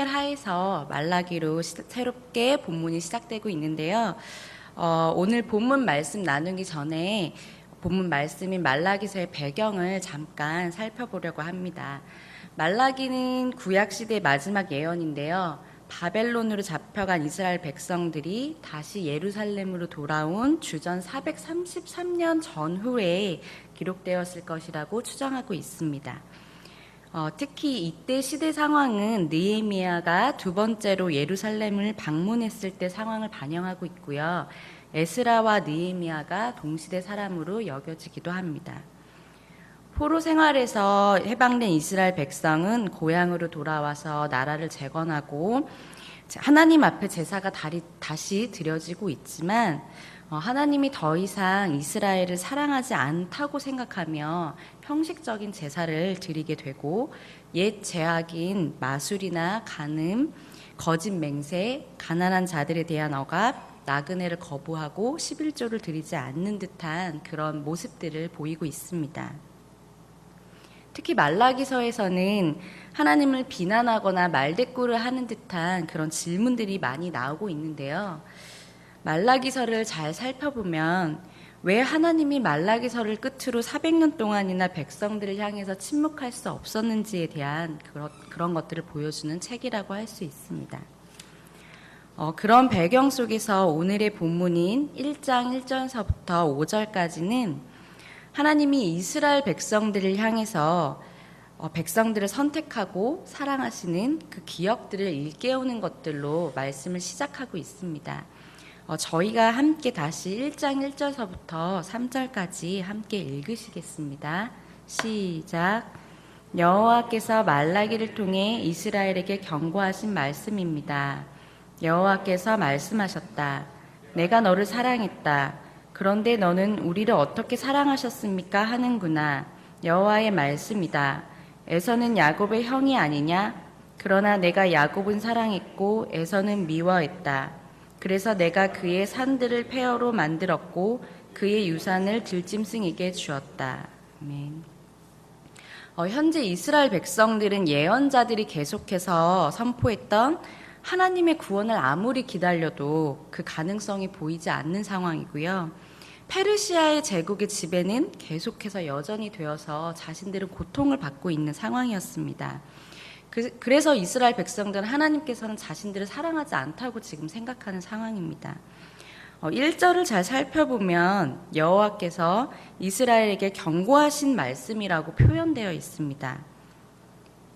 모델 하에서 말라기로 시- 새롭게 본문이 시작되고 있는데요. 어, 오늘 본문 말씀 나누기 전에 본문 말씀인 말라기서의 배경을 잠깐 살펴보려고 합니다. 말라기는 구약 시대 마지막 예언인데요. 바벨론으로 잡혀간 이스라엘 백성들이 다시 예루살렘으로 돌아온 주전 433년 전후에 기록되었을 것이라고 추정하고 있습니다. 어, 특히 이때 시대 상황은 느헤미야가 두 번째로 예루살렘을 방문했을 때 상황을 반영하고 있고요. 에스라와 느헤미야가 동시대 사람으로 여겨지기도 합니다. 포로 생활에서 해방된 이스라엘 백성은 고향으로 돌아와서 나라를 재건하고 하나님 앞에 제사가 다시 드려지고 있지만 어, 하나님이 더 이상 이스라엘을 사랑하지 않다고 생각하며 형식적인 제사를 드리게 되고 옛 제약인 마술이나 간음, 거짓 맹세, 가난한 자들에 대한 억압, 나그네를 거부하고 11조를 드리지 않는 듯한 그런 모습들을 보이고 있습니다. 특히 말라기서에서는 하나님을 비난하거나 말대꾸를 하는 듯한 그런 질문들이 많이 나오고 있는데요. 말라기서를 잘 살펴보면 왜 하나님이 말라기서를 끝으로 400년 동안이나 백성들을 향해서 침묵할 수 없었는지에 대한 그런, 것들을 보여주는 책이라고 할 수 있습니다. 어, 그런 배경 속에서 오늘의 본문인 1장 1절서부터 5절까지는 하나님이 이스라엘 백성들을 향해서 어, 백성들을 선택하고 사랑하시는 그 기억들을 일깨우는 것들로 말씀을 시작하고 있습니다. 어, 저희가 함께 다시 1장 1절서부터 3절까지 함께 읽으시겠습니다. 시작. 여호와께서 말라기를 통해 이스라엘에게 경고하신 말씀입니다. 여호와께서 말씀하셨다. 내가 너를 사랑했다. 그런데 너는 우리를 어떻게 사랑하셨습니까? 하는구나. 여호와의 말씀이다. 에서는 야곱의 형이 아니냐? 그러나 내가 야곱은 사랑했고 에서는 미워했다. 그래서 내가 그의 산들을 폐허로 만들었고 그의 유산을 들짐승에게 주었다. 아멘. 어, 현재 이스라엘 백성들은 예언자들이 계속해서 선포했던 하나님의 구원을 아무리 기다려도 그 가능성이 보이지 않는 상황이고요. 페르시아의 제국의 지배는 계속해서 여전히 되어서 자신들은 고통을 받고 있는 상황이었습니다. 그, 래서 이스라엘 백성들은 하나님께서는 자신들을 사랑하지 않다고 지금 생각하는 상황입니다. 어, 1절을 잘 살펴보면 여호와께서 이스라엘에게 경고하신 말씀이라고 표현되어 있습니다.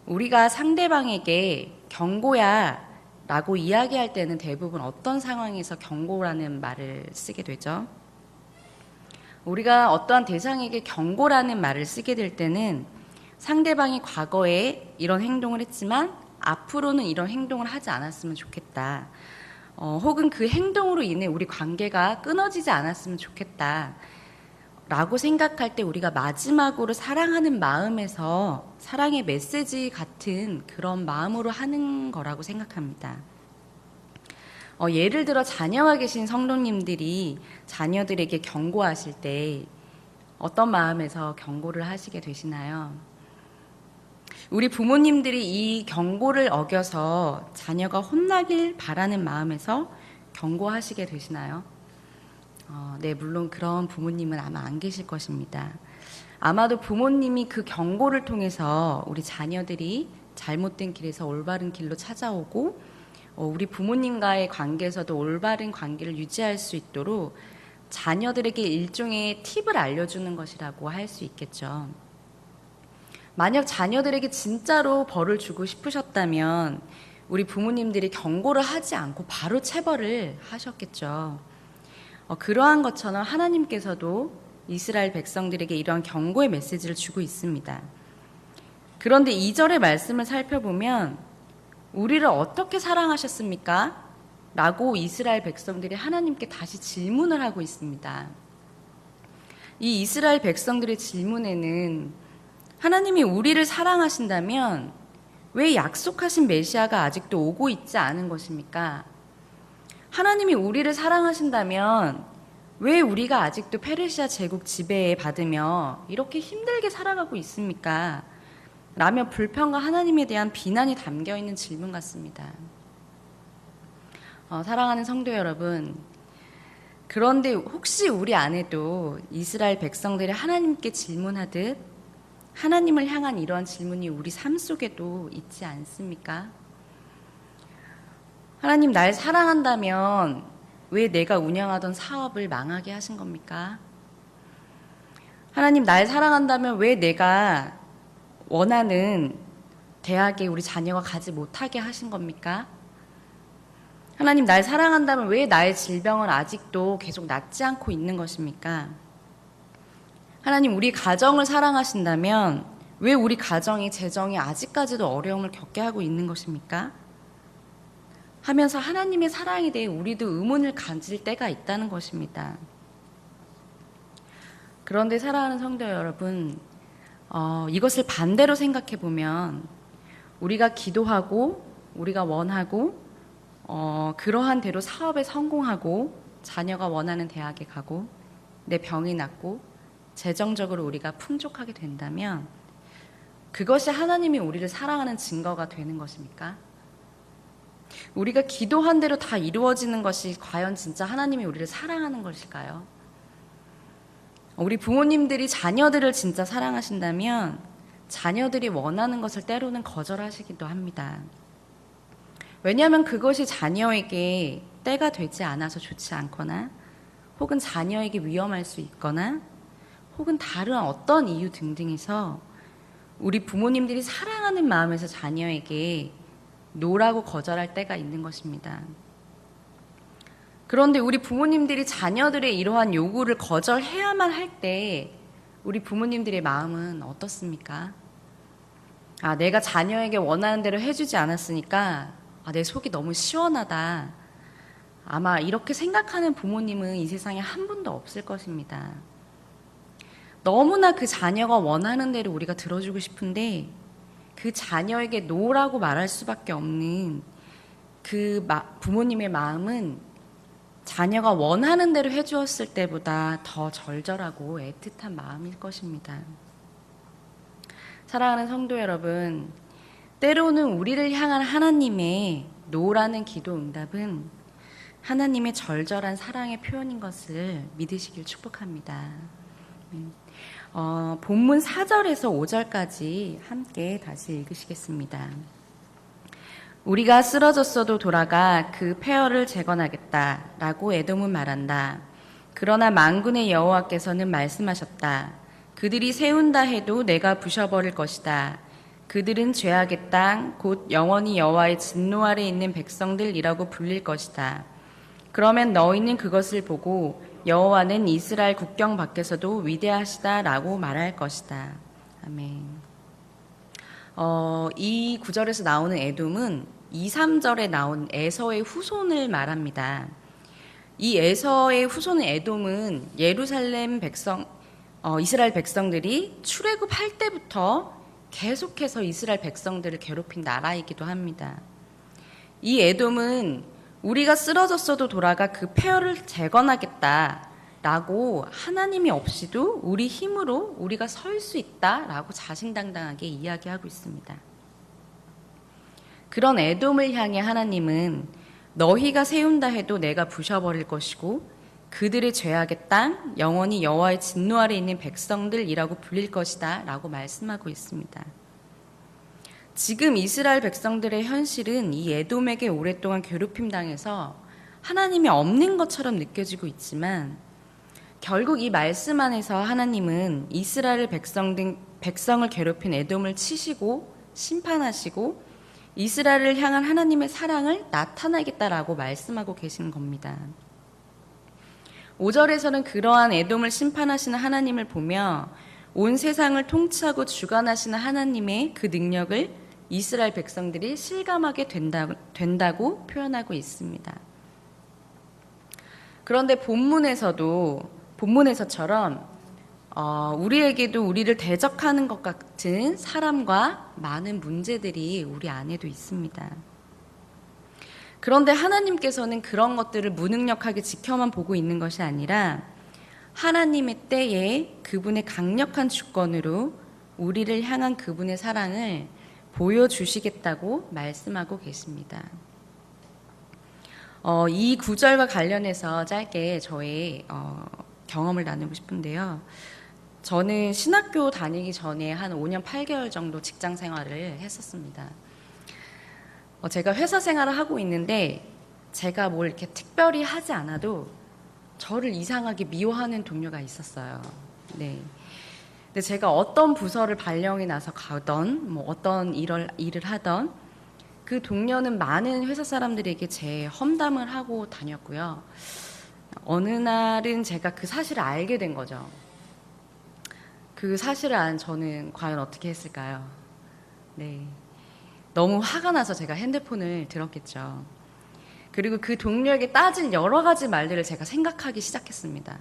우리가 상대방에게 경고야 라고 이야기할 때는 대부분 어떤 상황에서 경고라는 말을 쓰게 되죠? 우리가 어떠한 대상에게 경고라는 말을 쓰게 될 때는 상대방이 과거에 이런 행동을 했지만 앞으로는 이런 행동을 하지 않았으면 좋겠다. 어, 혹은 그 행동으로 인해 우리 관계가 끊어지지 않았으면 좋겠다. 라고 생각할 때 우리가 마지막으로 사랑하는 마음에서 사랑의 메시지 같은 그런 마음으로 하는 거라고 생각합니다. 어, 예를 들어 자녀가 계신 성도님들이 자녀들에게 경고하실 때 어떤 마음에서 경고를 하시게 되시나요? 우리 부모님들이 이 경고를 어겨서 자녀가 혼나길 바라는 마음에서 경고하시게 되시나요? 어, 네, 물론 그런 부모님은 아마 안 계실 것입니다. 아마도 부모님이 그 경고를 통해서 우리 자녀들이 잘못된 길에서 올바른 길로 찾아오고 어, 우리 부모님과의 관계에서도 올바른 관계를 유지할 수 있도록 자녀들에게 일종의 팁을 알려주는 것이라고 할 수 있겠죠. 만약 자녀들에게 진짜로 벌을 주고 싶으셨다면 우리 부모님들이 경고를 하지 않고 바로 체벌을 하셨겠죠. 어, 그러한 것처럼 하나님께서도 이스라엘 백성들에게 이러한 경고의 메시지를 주고 있습니다. 그런데 이절의 말씀을 살펴보면 우리를 어떻게 사랑하셨습니까? 라고 이스라엘 백성들이 하나님께 다시 질문을 하고 있습니다. 이 이스라엘 백성들의 질문에는 하나님이 우리를 사랑하신다면 왜 약속하신 메시아가 아직도 오고 있지 않은 것입니까? 하나님이 우리를 사랑하신다면 왜 우리가 아직도 페르시아 제국 지배에 받으며 이렇게 힘들게 살아가고 있습니까? 라며 불평과 하나님에 대한 비난이 담겨 있는 질문 같습니다. 어, 사랑하는 성도 여러분, 그런데 혹시 우리 안에도 이스라엘 백성들이 하나님께 질문하듯 하나님을 향한 이러한 질문이 우리 삶 속에도 있지 않습니까? 하나님 날 사랑한다면 왜 내가 운영하던 사업을 망하게 하신 겁니까? 하나님 날 사랑한다면 왜 내가 원하는 대학에 우리 자녀가 가지 못하게 하신 겁니까? 하나님 날 사랑한다면 왜 나의 질병은 아직도 계속 낫지 않고 있는 것입니까? 하나님 우리 가정을 사랑하신다면 왜 우리 가정이 재정이 아직까지도 어려움을 겪게 하고 있는 것입니까? 하면서 하나님의 사랑에 대해 우리도 의문을 가질 때가 있다는 것입니다. 그런데 사랑하는 성도 여러분, 어, 이것을 반대로 생각해 보면 우리가 기도하고 우리가 원하고 어, 그러한 대로 사업에 성공하고 자녀가 원하는 대학에 가고 내 병이 낫고 재정적으로 우리가 풍족하게 된다면 그것이 하나님이 우리를 사랑하는 증거가 되는 것입니까? 우리가 기도한 대로 다 이루어지는 것이 과연 진짜 하나님이 우리를 사랑하는 것일까요? 우리 부모님들이 자녀들을 진짜 사랑하신다면 자녀들이 원하는 것을 때로는 거절하시기도 합니다. 왜냐하면 그것이 자녀에게 때가 되지 않아서 좋지 않거나 혹은 자녀에게 위험할 수 있거나 혹은 다른 어떤 이유 등등에서 우리 부모님들이 사랑하는 마음에서 자녀에게 노라고 거절할 때가 있는 것입니다. 그런데 우리 부모님들이 자녀들의 이러한 요구를 거절해야만 할 때 우리 부모님들의 마음은 어떻습니까? 아, 내가 자녀에게 원하는 대로 해주지 않았으니까 아, 내 속이 너무 시원하다. 아마 이렇게 생각하는 부모님은 이 세상에 한 분도 없을 것입니다. 너무나 그 자녀가 원하는 대로 우리가 들어주고 싶은데 그 자녀에게 노라고 말할 수밖에 없는 그 부모님의 마음은 자녀가 원하는 대로 해주었을 때보다 더 절절하고 애틋한 마음일 것입니다. 사랑하는 성도 여러분, 때로는 우리를 향한 하나님의 노라는 기도 응답은 하나님의 절절한 사랑의 표현인 것을 믿으시길 축복합니다. 어, 본문 4절에서 5절까지 함께 다시 읽으시겠습니다. 우리가 쓰러졌어도 돌아가 그 폐허를 재건하겠다. 라고 에돔은 말한다. 그러나 망군의 여호와께서는 말씀하셨다. 그들이 세운다 해도 내가 부셔버릴 것이다. 그들은 죄악의 땅, 곧 영원히 여호와의 진노 아래 있는 백성들이라고 불릴 것이다. 그러면 너희는 그것을 보고 여호와는 이스라엘 국경 밖에서도 위대하시다라고 말할 것이다. 아멘. 어, 이 구절에서 나오는 에돔은 2, 3절에 나온 에서의 후손을 말합니다. 이 에서의 후손 에돔은 예루살렘 백성, 어, 이스라엘 백성들이 출애굽할 때부터 계속해서 이스라엘 백성들을 괴롭힌 나라이기도 합니다. 이 에돔은 우리가 쓰러졌어도 돌아가 그 폐허를 재건하겠다. 라고 하나님이 없이도 우리 힘으로 우리가 설 수 있다라고 자신당당하게 이야기하고 있습니다. 그런 애돔을 향해 하나님은 너희가 세운다 해도 내가 부셔버릴 것이고 그들의 죄악의 땅 영원히 여호와의 진노 아래 있는 백성들이라고 불릴 것이다라고 말씀하고 있습니다. 지금 이스라엘 백성들의 현실은 이 에돔에게 오랫동안 괴롭힘 당해서 하나님이 없는 것처럼 느껴지고 있지만 결국 이 말씀 안에서 하나님은 이스라엘 백성 등 백성을 괴롭힌 에돔을 치시고 심판하시고 이스라엘을 향한 하나님의 사랑을 나타나겠다라고 말씀하고 계신 겁니다. 5절에서는 그러한 에돔을 심판하시는 하나님을 보며 온 세상을 통치하고 주관하시는 하나님의 그 능력을 이스라엘 백성들이 실감하게 된다, 된다고 표현하고 있습니다. 그런데 본문에서도 본문에서처럼 어, 우리에게도 우리를 대적하는 것 같은 사람과 많은 문제들이 우리 안에도 있습니다. 그런데 하나님께서는 그런 것들을 무능력하게 지켜만 보고 있는 것이 아니라 하나님의 때에 그분의 강력한 주권으로 우리를 향한 그분의 사랑을 보여주시겠다고 말씀하고 계십니다. 어, 이 구절과 관련해서 짧게 저의 어, 경험을 나누고 싶은데요. 저는 신학교 다니기 전에 한 5년 8개월 정도 직장 생활을 했었습니다. 어, 제가 회사 생활을 하고 있는데 제가 뭘 이렇게 특별히 하지 않아도 저를 이상하게 미워하는 동료가 있었어요. 네. 근데 제가 어떤 부서를 발령이 나서 가던 뭐 어떤 일을 일을 하던 그 동료는 많은 회사 사람들에게 제 험담을 하고 다녔고요. 어느 날은 제가 그 사실을 알게 된 거죠. 그 사실을 안 저는 과연 어떻게 했을까요? 네. 너무 화가 나서 제가 핸드폰을 들었겠죠. 그리고 그 동료에게 따질 여러 가지 말들을 제가 생각하기 시작했습니다.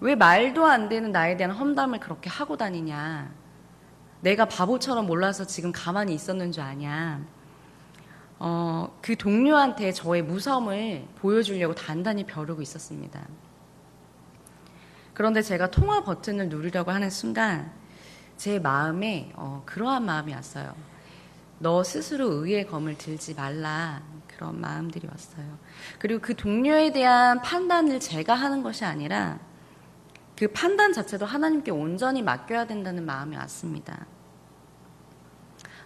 왜 말도 안 되는 나에 대한 험담을 그렇게 하고 다니냐? 내가 바보처럼 몰라서 지금 가만히 있었는 줄 아냐? 어, 그 동료한테 저의 무섬을 보여주려고 단단히 벼르고 있었습니다. 그런데 제가 통화 버튼을 누르려고 하는 순간 제 마음에 어, 그러한 마음이 왔어요. 너 스스로 의의 검을 들지 말라. 그런 마음들이 왔어요. 그리고 그 동료에 대한 판단을 제가 하는 것이 아니라 그 판단 자체도 하나님께 온전히 맡겨야 된다는 마음이 왔습니다.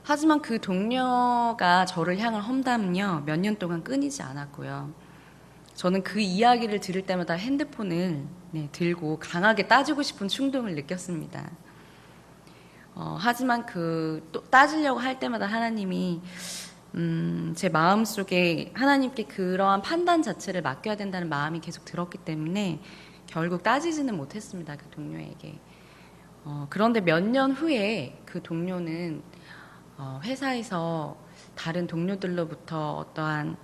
하지만 그 동료가 저를 향한 험담은요, 몇 년 동안 끊이지 않았고요. 저는 그 이야기를 들을 때마다 핸드폰을 네, 들고 강하게 따지고 싶은 충동을 느꼈습니다. 어, 하지만 그또 따지려고 할 때마다 하나님이 음, 제 마음 속에 하나님께 그러한 판단 자체를 맡겨야 된다는 마음이 계속 들었기 때문에 결국 따지지는 못했습니다. 그 동료에게. 어, 그런데 몇 년 후에 그 동료는 어, 회사에서 다른 동료들로부터 어떠한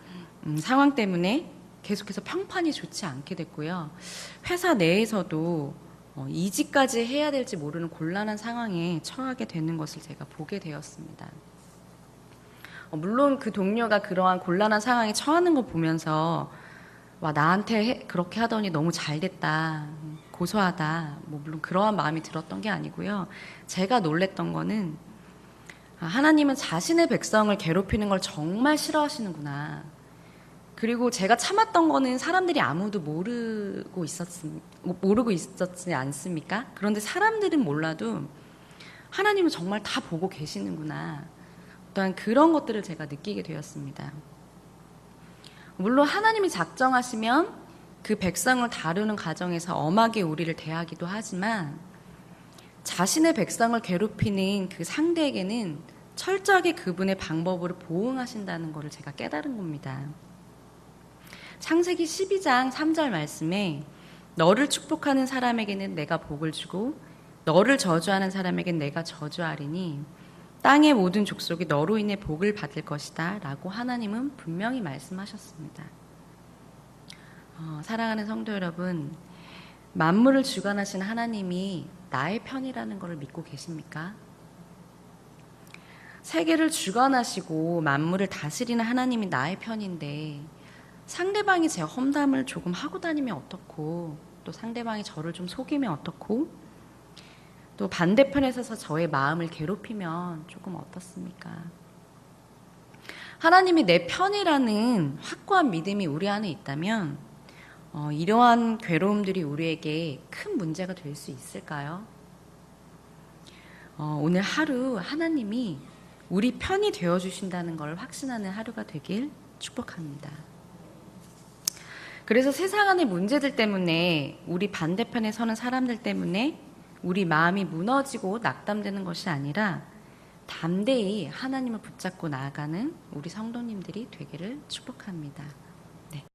음, 상황 때문에 계속해서 평판이 좋지 않게 됐고요. 회사 내에서도 어, 이직까지 해야 될지 모르는 곤란한 상황에 처하게 되는 것을 제가 보게 되었습니다. 어, 물론 그 동료가 그러한 곤란한 상황에 처하는 거 보면서 와 나한테 해- 그렇게 하더니 너무 잘 됐다. 고소하다. 뭐 물론 그러한 마음이 들었던 게 아니고요. 제가 놀랬던 거는 아, 하나님은 자신의 백성을 괴롭히는 걸 정말 싫어하시는구나. 그리고 제가 참았던 거는 사람들이 아무도 모르고 있었 모르고 있었지 않습니까? 그런데 사람들은 몰라도 하나님은 정말 다 보고 계시는구나. 어떠한 그런 것들을 제가 느끼게 되었습니다. 물론 하나님이 작정하시면 그 백성을 다루는 과정에서 엄하게 우리를 대하기도 하지만 자신의 백성을 괴롭히는 그 상대에게는 철저하게 그분의 방법으로 보응하신다는 것을 제가 깨달은 겁니다. 창세기 12장 3절 말씀에 너를 축복하는 사람에게는 내가 복을 주고 너를 저주하는 사람에게는 내가 저주하리니 땅의 모든 족속이 너로 인해 복을 받을 것이다 라고 하나님은 분명히 말씀하셨습니다. 어, 사랑하는 성도 여러분, 만물을 주관하신 하나님이 나의 편이라는 것을 믿고 계십니까? 세계를 주관하시고 만물을 다스리는 하나님이 나의 편인데 상대방이 제 험담을 조금 하고 다니면 어떻고 또 상대방이 저를 좀 속이면 어떻고 또 반대편에 서서 저의 마음을 괴롭히면 조금 어떻습니까? 하나님이 내 편이라는 확고한 믿음이 우리 안에 있다면 어, 이러한 괴로움들이 우리에게 큰 문제가 될 수 있을까요? 어, 오늘 하루 하나님이 우리 편이 되어 주신다는 걸 확신하는 하루가 되길 축복합니다. 그래서 세상 안의 문제들 때문에 우리 반대편에 서는 사람들 때문에 우리 마음이 무너지고 낙담되는 것이 아니라 담대히 하나님을 붙잡고 나아가는 우리 성도님들이 되기를 축복합니다.